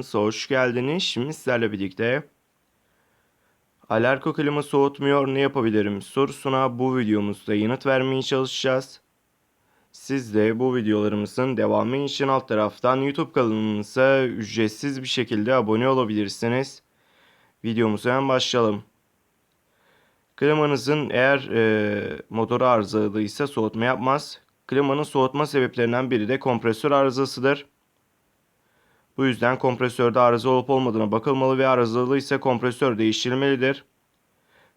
kanalımıza hoş geldiniz. Şimdi sizlerle birlikte Alarko klima soğutmuyor ne yapabilirim sorusuna bu videomuzda yanıt vermeye çalışacağız. Siz de bu videolarımızın devamı için alt taraftan YouTube kanalımıza ücretsiz bir şekilde abone olabilirsiniz. Videomuza hemen başlayalım. Klimanızın eğer e, motoru arızalıysa soğutma yapmaz. Klimanın soğutma sebeplerinden biri de kompresör arızasıdır. Bu yüzden kompresörde arıza olup olmadığına bakılmalı ve arızalı ise kompresör değiştirilmelidir.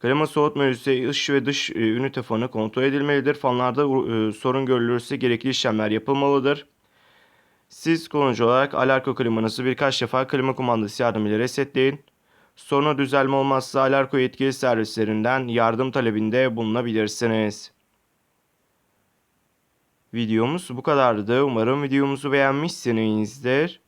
Klima soğutma ünitesi iç ve dış e, ünite fanı kontrol edilmelidir. Fanlarda e, sorun görülürse gerekli işlemler yapılmalıdır. Siz kullanıcı olarak Alarko klimanızı birkaç defa klima kumandası yardımıyla resetleyin. Sonra düzelme olmazsa Alarko yetkili servislerinden yardım talebinde bulunabilirsiniz. Videomuz bu kadardı. Umarım videomuzu beğenmişsinizdir.